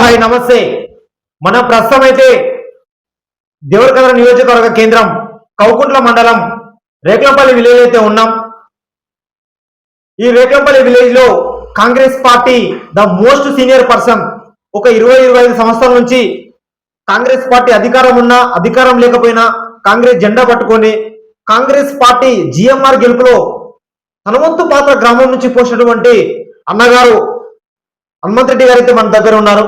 Hi నమస్తే. మన ప్రస్తుతం అయితే దేవరకద్ర నియోజకవర్గ కేంద్రం కౌకుంట్ల మండలం రేకులపల్లి విలేజ్ అయితే ఉన్నాం. ఈ రేకులపల్లి విలేజ్లో Congress party the most senior person ఒక ఇరవై ఇరవై ఐదు సంవత్సరాల నుంచి కాంగ్రెస్ పార్టీ అధికారం ఉన్నా అధికారం లేకపోయినా కాంగ్రెస్ జెండా పట్టుకొని కాంగ్రెస్ పార్టీ జిఎంఆర్ గెలుపులో హనుమంతు పాత్ర గ్రామం నుంచి పోసినటువంటి అన్నగారు హనుమంత్ రెడ్డి గారు అయితే మన దగ్గర ఉన్నారు.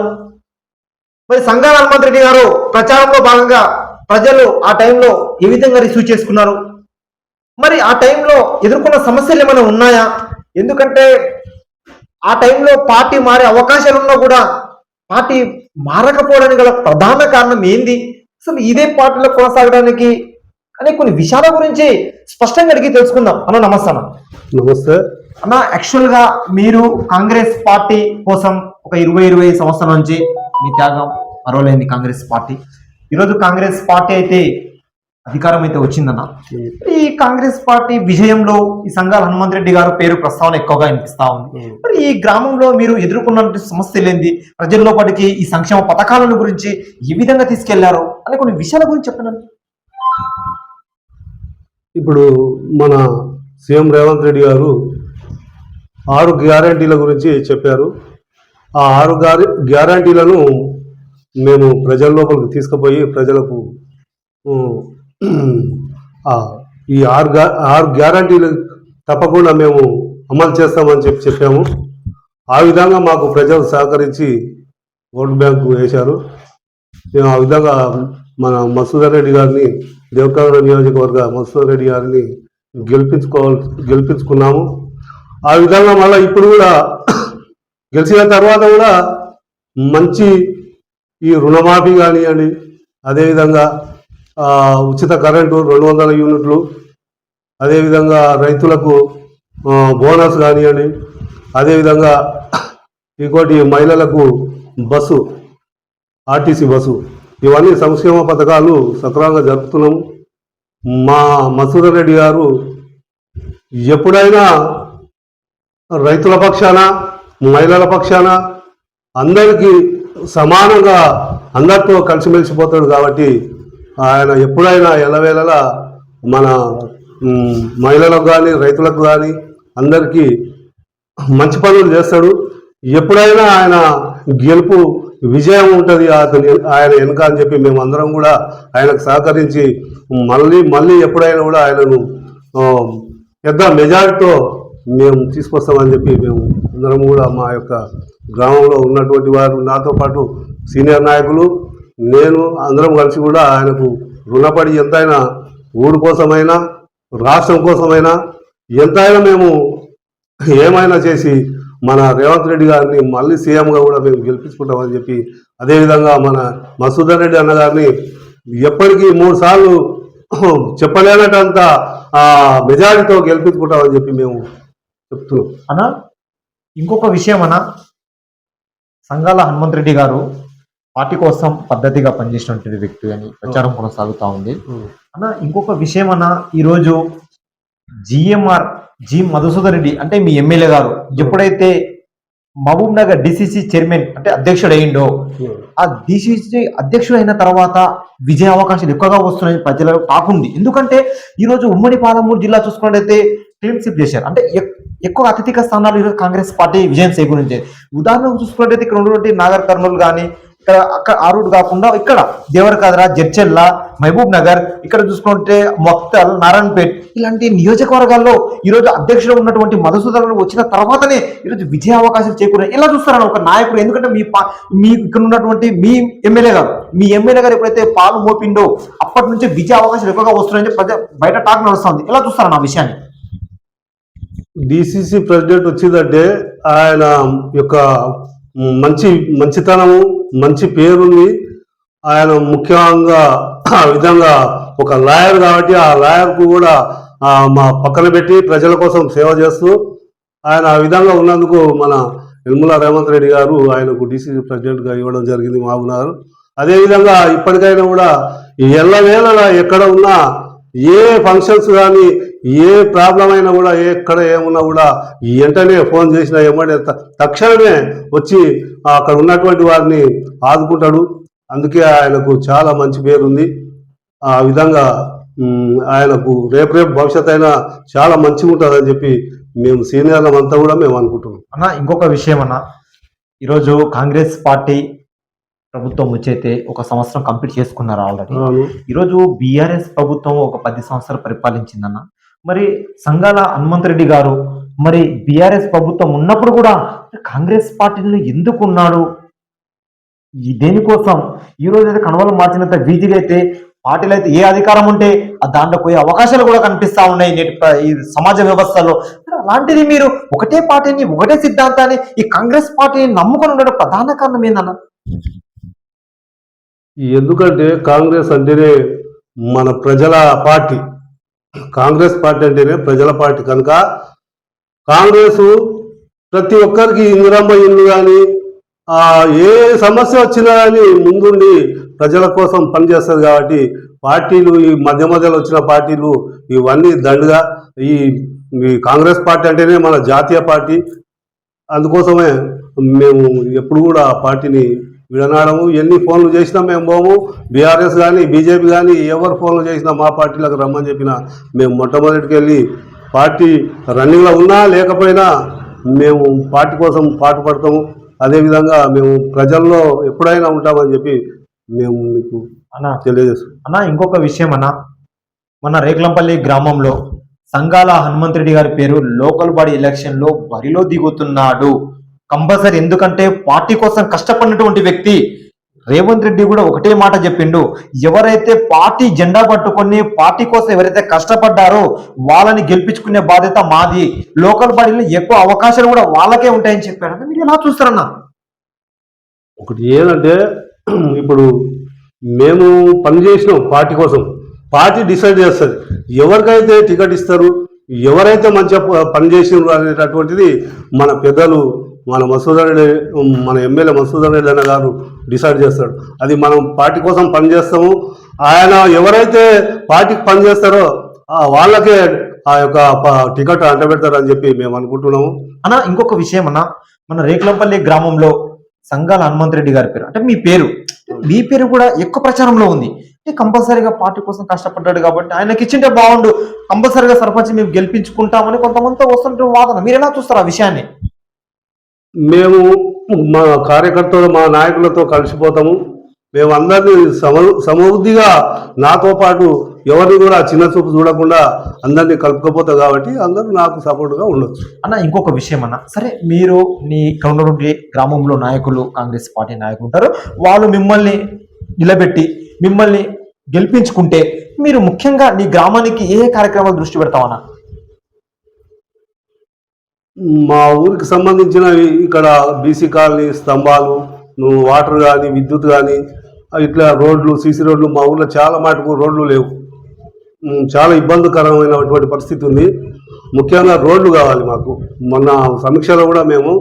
మరి సంఘాల హనుమంత్ రెడ్డి గారు ప్రచారంలో భాగంగా ప్రజలు ఆ టైంలో ఏ విధంగా రిసీవ్ చేసుకున్నారు? మరి ఆ టైంలో ఎదుర్కొన్న సమస్యలు ఏమైనా ఉన్నాయా? ఎందుకంటే ఆ టైంలో పార్టీ మారే అవకాశాలు ఉన్నా కూడా పార్టీ మారకపోవడానికి గల ప్రధాన కారణం ఏంది? అసలు ఇదే పార్టీలో కొనసాగడానికి అనే కొన్ని విషయాల గురించి స్పష్టంగా అడిగి తెలుసుకుందాం. అన్న నమస్తే అన్న నమస్తే. అన్న యాక్చువల్గా మీరు కాంగ్రెస్ పార్టీ కోసం ఒక ఇరవై ఇరవై సంవత్సరాల నుంచి మీ త్యాగం మరవలేంది కాంగ్రెస్ పార్టీ. ఈరోజు కాంగ్రెస్ పార్టీ అయితే అధికారం అయితే వచ్చిందన్న. ఈ కాంగ్రెస్ పార్టీ విజయంలో ఈ సంఘాల హనుమంత్ రెడ్డి గారు పేరు ప్రస్తావన ఎక్కువగా వినిపిస్తా ఉంది. మరి ఈ గ్రామంలో మీరు ఎదుర్కొన్న సమస్యలు ఏంది? ప్రజల్లోపటికి ఈ సంక్షేమ పథకాలను గురించి ఏ విధంగా తీసుకెళ్ళారు? అనే కొన్ని విషయాల గురించి చెప్పండి. ఇప్పుడు మన సీఎం రేవంత్ రెడ్డి గారు ఆరు గ్యారంటీల గురించి చెప్పారు. ఆ ఆరు గ్యార గ్యారంటీలను మేము ప్రజల లోపలికి తీసుకుపోయి ప్రజలకు ఈ ఆరు ఆరు గ్యారంటీలు తప్పకుండా మేము అమలు చేస్తామని చెప్పి చెప్పాము. ఆ విధంగా మాకు ప్రజలు సహకరించి ఓటు బ్యాంకు వేశారు. మేము ఆ విధంగా మన మసూదర్ రెడ్డి గారిని దేవకాగడ నియోజకవర్గ మసూదర్ రెడ్డి గారిని గెలిపించుకోవాలి గెలిపించుకున్నాము. ఆ విధంగా మళ్ళీ ఇప్పుడు కూడా గెలిచిన తర్వాత కూడా మంచి ఈ రుణమాఫీ కానివ్వండి అదేవిధంగా ఉచిత కరెంటు రెండు వందల యూనిట్లు అదేవిధంగా రైతులకు బోనస్ కానివ్వండి అదేవిధంగా ఇంకోటి మహిళలకు బస్సు ఆర్టీసీ బస్సు. ఇవన్నీ సంక్షేమ పథకాలు సక్రమంగా జరుపుతున్నాము మా మసూర రెడ్డి గారు ఎప్పుడైనా రైతుల పక్షాన మహిళల పక్షాన అందరికీ సమానంగా అందరితో కలిసిమెలిసిపోతాడు కాబట్టి ఆయన ఎప్పుడైనా ఎలవేళలా మన మహిళలకు కానీ రైతులకు కానీ అందరికీ మంచి పనులు చేస్తాడు. ఎప్పుడైనా ఆయన గెలుపు విజయం ఉంటుంది అతని ఆయన వెనుక అని చెప్పి మేము అందరం కూడా ఆయనకు సహకరించి మళ్ళీ మళ్ళీ ఎప్పుడైనా కూడా ఆయనను పెద్ద మెజారిటీతో మేము తీసుకొస్తామని చెప్పి మేము అందరం కూడా మా యొక్క గ్రామంలో ఉన్నటువంటి వారు నాతో పాటు సీనియర్ నాయకులు నేను అందరం కలిసి కూడా ఆయనకు రుణపడి ఎంతైనా ఊరు కోసమైనా రాష్ట్రం కోసమైనా ఎంతైనా మేము ఏమైనా చేసి మన రేవంత్ రెడ్డి గారిని మళ్ళీ సీఎంగా కూడా మేము గెలిపించుకుంటామని చెప్పి అదేవిధంగా మన మసూదర్ రెడ్డి అన్నగారిని ఎప్పటికీ మూడు సార్లు చెప్పలేనటంత మెజారిటీతో గెలిపించుకుంటామని చెప్పి మేము చెప్తున్నాం. అన్న ఇంకొక విషయం అన్న సంఘాల హనుమంత్ రెడ్డి గారు పార్టీ కోసం పద్ధతిగా పనిచేసినటువంటి వ్యక్తి అని ప్రచారం కొనసాగుతా ఉంది. అన్న ఇంకొక విషయం అన్న ఈరోజు జిఎంఆర్ జి మధుసూదన్ రెడ్డి అంటే మీ ఎమ్మెల్యే గారు ఎప్పుడైతే మహబూబ్ నగర్ డిసిసి చైర్మన్ అంటే అధ్యక్షుడు అయిండో ఆ డిసిసి అధ్యక్షుడు అయిన తర్వాత విజయ అవకాశాలు ఎక్కువగా వస్తున్నాయని ప్రజలకు టాకుంది ఎందుకంటే ఈ రోజు ఉమ్మడి పాలమూరు జిల్లా చూసుకున్నట్టయితే క్లీన్ స్విప్ చేశారు. అంటే ఎక్కువ అత్యధిక స్థానాలు ఈరోజు కాంగ్రెస్ పార్టీ విజయం చేకూరించే ఉదాహరణకు చూసుకున్నట్టయితే ఇక్కడ ఉన్నటువంటి నాగర్ కర్నూలు కానీ ఇక్కడ అక్కడ ఆ రూట్ కాకుండా ఇక్కడ దేవరకాదరా జడ్చెల్ల మహబూబ్ నగర్ ఇక్కడ చూసుకుంటే మొక్తల్ నారాయణపేట్ ఇలాంటి నియోజకవర్గాల్లో ఈరోజు అధ్యక్షుడు ఉన్నటువంటి మధుసూదన్ వచ్చిన తర్వాతనే ఈరోజు విజయ అవకాశాలు చేకూరాయి. ఎలా చూస్తారని ఒక నాయకుడు ఎందుకంటే మీ పా- మీ ఇక్కడ ఉన్నటువంటి మీ ఎమ్మెల్యే గారు మీ ఎమ్మెల్యే గారు ఎప్పుడైతే పాలు మోపిండో అప్పటి నుంచి విజయ అవకాశాలు ఎక్కువగా వస్తున్నాయని ప్రజ బయట టాక్ నడుస్తుంది. ఎలా చూస్తారని ఆ విషయాన్ని? డిసిసి ప్రెసిడెంట్ వచ్చిందంటే ఆయన యొక్క మంచి మంచితనము మంచి పేరుంది ఆయన ముఖ్యంగా ఆ విధంగా ఒక లాయర్ కాబట్టి ఆ లాయర్కు కూడా మా పక్కన పెట్టి ప్రజల కోసం సేవ చేస్తూ ఆయన ఆ విధంగా ఉన్నందుకు మన నిర్మలా రేవంత్ రెడ్డి గారు ఆయనకు డిసిసి ప్రెసిడెంట్గా ఇవ్వడం జరిగింది మామూలు గారు అదేవిధంగా ఇప్పటికైనా కూడా ఎల్లవేళ ఎక్కడ ఉన్నా ఏ ఫంక్షన్స్ కానీ ఏ ప్రాబ్లం అయినా కూడా ఎక్కడ ఏమున్నా కూడా వెంటనే ఫోన్ చేసినా ఏమంటే తక్షణమే వచ్చి అక్కడ ఉన్నటువంటి వారిని ఆదుకుంటాడు. అందుకే ఆయనకు చాలా మంచి పేరుంది. ఆ విధంగా ఆయనకు రేపు రేపు భవిష్యత్ అయినా చాలా మంచిగా ఉంటుందని చెప్పి మేము సీనియర్లం అంతా కూడా మేము అనుకుంటున్నాం. అన్న ఇంకొక విషయం అన్న. ఈరోజు కాంగ్రెస్ పార్టీ ప్రభుత్వం వచ్చైతే ఒక సంవత్సరం కంప్లీట్ చేసుకున్నారు ఆల్రెడీ. ఈరోజు బీఆర్ఎస్ ప్రభుత్వం ఒక పది సంవత్సరాలు పరిపాలించిందన్న. మరి సంఘాల హనుమంతరెడ్డి గారు మరి బీఆర్ఎస్ ప్రభుత్వం ఉన్నప్పుడు కూడా కాంగ్రెస్ పార్టీలో ఎందుకు ఉన్నాడు? ఈ దేనికోసం? ఈ రోజు అయితే కనుమలు మార్చినంత వీధిగా అయితే పార్టీలు అయితే ఏ అధికారం ఉంటే ఆ దాంట్లో పోయే అవకాశాలు కూడా కనిపిస్తా ఉన్నాయి నేటి ఈ సమాజ వ్యవస్థలో. అలాంటిది మీరు ఒకటే పార్టీని ఒకటే సిద్ధాంతాన్ని ఈ కాంగ్రెస్ పార్టీని నమ్ముకొని ఉండడం ప్రధాన కారణం ఏందన్న? ఎందుకంటే కాంగ్రెస్ అంటేనే మన ప్రజల పార్టీ. కాంగ్రెస్ పార్టీ అంటేనే ప్రజల పార్టీ. కనుక కాంగ్రెస్ ప్రతి ఒక్కరికి ఇందిరమ్మ ఇల్లు కానీ ఏ సమస్య వచ్చినా కానీ ముందుండి ప్రజల కోసం పనిచేస్తుంది కాబట్టి పార్టీలు ఈ మధ్య మధ్యలో వచ్చిన పార్టీలు ఇవన్నీ దండుగా. ఈ ఈ కాంగ్రెస్ పార్టీ అంటేనే మన జాతీయ పార్టీ. అందుకోసమే మేము ఎప్పుడు కూడా ఆ పార్టీని విడనాడము ఎన్ని ఫోన్లు చేసినా మేము పోము. బీఆర్ఎస్ కానీ బీజేపీ కానీ ఎవరు ఫోన్లు చేసినా మా పార్టీలకు రమ్మని చెప్పినా మేము మొట్టమొదటికి వెళ్ళి పార్టీ రన్నింగ్లో ఉన్నా లేకపోయినా మేము పార్టీ కోసం పాటుపడతాము అదేవిధంగా మేము ప్రజల్లో ఎప్పుడైనా ఉంటామని చెప్పి మేము మీకు అన్న తెలియజేస్తాం అన్న ఇంకొక విషయం అన్న. మన రేకులంపల్లి గ్రామంలో సంగాల హనుమంతరెడ్డి గారి పేరు లోకల్ బాడీ ఎలక్షన్లో బరిలో దిగుతున్నాడు. కంపల్సరీ ఎందుకంటే పార్టీ కోసం కష్టపడినటువంటి వ్యక్తి రేవంత్ రెడ్డి కూడా ఒకటే మాట చెప్పిండు. ఎవరైతే పార్టీ జెండా పట్టుకొని పార్టీ కోసం ఎవరైతే కష్టపడ్డారో వాళ్ళని గెలిపించుకునే బాధ్యత మాది. లోకల్ బాడీలో ఎక్కువ అవకాశాలు కూడా వాళ్ళకే ఉంటాయని చెప్పారు. అంటే మీరు ఎలా చూస్తారన్నా? ఒకటి ఏంటంటే ఇప్పుడు మేము పని చేసినాం పార్టీ కోసం. పార్టీ డిసైడ్ చేస్తుంది. ఎవరికైతే టికెట్ ఇస్తారు ఎవరైతే మంచిగా పని చేసినారు అనేటటువంటిది మన పెద్దలు మన మసూదర్ మన ఎమ్మెల్యే మసూదర్ రెడ్డి అన్న గారు డిసైడ్ చేస్తాడు. అది మనం పార్టీ కోసం పనిచేస్తాము ఆయన ఎవరైతే పార్టీకి పనిచేస్తారో వాళ్ళకే ఆ యొక్క ప- టికెట్ అంటబెడతారని అని చెప్పి మేము అనుకుంటున్నాము. అన్న ఇంకొక విషయం అన్న. మన రేకులంపల్లి గ్రామంలో సంఘాల హనుమంత్ రెడ్డి గారి పేరు అంటే మీ పేరు మీ పేరు కూడా ఎక్కువ ప్రచారంలో ఉంది. అంటే కంపల్సరీగా పార్టీ కోసం కష్టపడ్డాడు కాబట్టి ఆయనకి ఇచ్చింటే బాగుండు. కంపల్సరీగా సర్పంచ్ మేము గెలిపించుకుంటామని కొంతమంది వస్తుంటే వాదన. మీరు ఎలా చూస్తారు ఆ విషయాన్ని? మేము మా కార్యకర్తలు మా నాయకులతో కలిసిపోతాము. మేము అందరినీ సమ సమృద్ధిగా నాతో పాటు ఎవరిని కూడా చిన్న చూపు చూడకుండా అందరినీ కలుపుకపోతాం కాబట్టి అందరూ నాకు సపోర్ట్గా ఉండొచ్చు. అన్న ఇంకొక విషయం అన్న. సరే మీరు నీ ఇక్కడ గ్రామంలో నాయకులు కాంగ్రెస్ పార్టీ నాయకులు ఉంటారు. వాళ్ళు మిమ్మల్ని నిలబెట్టి మిమ్మల్ని గెలిపించుకుంటే మీరు ముఖ్యంగా నీ గ్రామానికి ఏ కార్యక్రమాలు దృష్టి పెడతామన్నా మా ఊరికి సంబంధించిన ఇక్కడ బీసీ కాలనీ స్తంభాలు నువ్వు వాటర్ కానీ విద్యుత్ కానీ ఇట్లా రోడ్లు సీసీ రోడ్లు మా ఊర్లో చాలా మటుకు రోడ్లు లేవు. చాలా ఇబ్బందికరమైనటువంటి పరిస్థితి ఉంది. ముఖ్యంగా రోడ్లు కావాలి మాకు. మొన్న సమీక్షలో కూడా మేము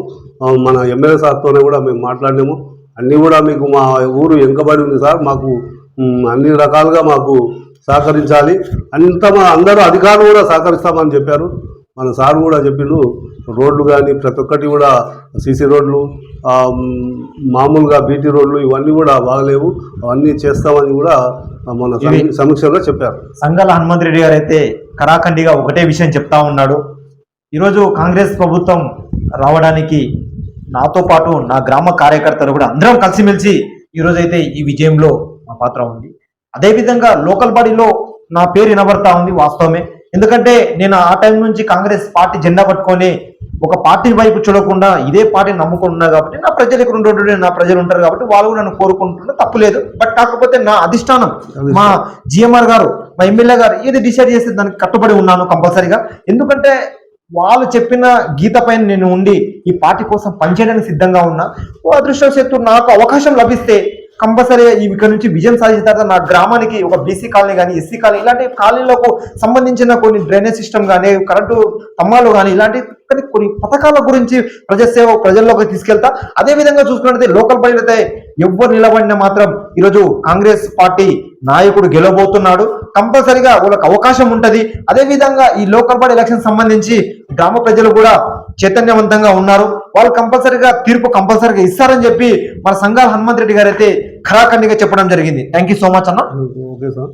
మన ఎమ్మెల్యే సార్తోనే కూడా మేము మాట్లాడినాము. అన్నీ కూడా మీకు మా ఊరు వెనుకబడి ఉంది సార్. మాకు అన్ని రకాలుగా మాకు సహకరించాలి. అంత మా అందరూ అధికారులు కూడా సహకరిస్తామని చెప్పారు. మన సార్ కూడా చెప్పిండు రోడ్లు కానీ ప్రతి ఒక్కటి కూడా సీసీ రోడ్లు మామూలుగా బీటీ రోడ్లు ఇవన్నీ కూడా బాగలేవు. అవన్నీ చేస్తామని కూడా మన సమీ- సమీక్షలో చెప్పారు. సంఘాల హనుమంత్ రెడ్డి గారు అయితే కరాఖండిగా ఒకటే విషయం చెప్తా ఉన్నాడు. ఈరోజు కాంగ్రెస్ ప్రభుత్వం రావడానికి నాతో పాటు నా గ్రామ కార్యకర్తలు కూడా అందరం కలిసిమెలిసి ఈరోజు అయితే ఈ విజయంలో మా పాత్ర ఉంది. అదేవిధంగా లోకల్ బాడీలో నా పేరు వినబడతా ఉంది వాస్తవమే. ఎందుకంటే నేను ఆ టైం నుంచి కాంగ్రెస్ పార్టీ జెండా పట్టుకొని ఒక పార్టీ వైపు చూడకుండా ఇదే పార్టీని నమ్ముకుని ఉన్నా కాబట్టి నా ప్రజలు ఇక్కడ ఉండే నా ప్రజలు ఉంటారు కాబట్టి వాళ్ళు కూడా నన్ను కోరుకుంటున్నా తప్పులేదు బట్ కాకపోతే నా అధిష్టానం మా జిఎంఆర్ గారు మా ఎమ్మెల్యే గారు ఏది డిసైడ్ చేస్తే దానికి కట్టుబడి ఉన్నాను కంపల్సరీగా. ఎందుకంటే వాళ్ళు చెప్పిన గీత పైన నేను ఉండి ఈ పార్టీ కోసం పనిచేయడానికి సిద్ధంగా ఉన్నా ఓ అదృష్టవశాత్తు నాకు అవకాశం లభిస్తే కంపల్సరీగా ఇక్కడ నుంచి విజయం సాధించిన తర్వాత నా గ్రామానికి ఒక బీసీ కాలనీ కానీ ఎస్సీ కాలనీ ఇలాంటి కాలనీలకు సంబంధించిన కొన్ని డ్రైనేజ్ సిస్టమ్ కానీ కరెంటు తమ్మాలు కానీ ఇలాంటి కానీ కొన్ని పథకాల గురించి ప్రజాసేవ ప్రజల్లోకి తీసుకెళ్తా. అదే విధంగా చూసుకున్నట్లయితే లోకల్ బాడీలు ఎవరు ఎవ్వరు నిలబడినా మాత్రం ఈరోజు కాంగ్రెస్ పార్టీ నాయకుడు గెలవబోతున్నాడు. కంపల్సరిగా వాళ్ళకి అవకాశం ఉంటది. అదే విధంగా ఈ లోకల్ బాడీ ఎలక్షన్ సంబంధించి గ్రామ ప్రజలు కూడా చైతన్యవంతంగా ఉన్నారు. వాళ్ళు కంపల్సరిగా తీర్పు కంపల్సరిగా ఇస్తారని చెప్పి మన సంఘాల హనుమంత్ రెడ్డి గారు అయితే ఖరాఖండిగా చెప్పడం జరిగింది. థ్యాంక్ యూ సో మచ్ అన్న. Okay sir.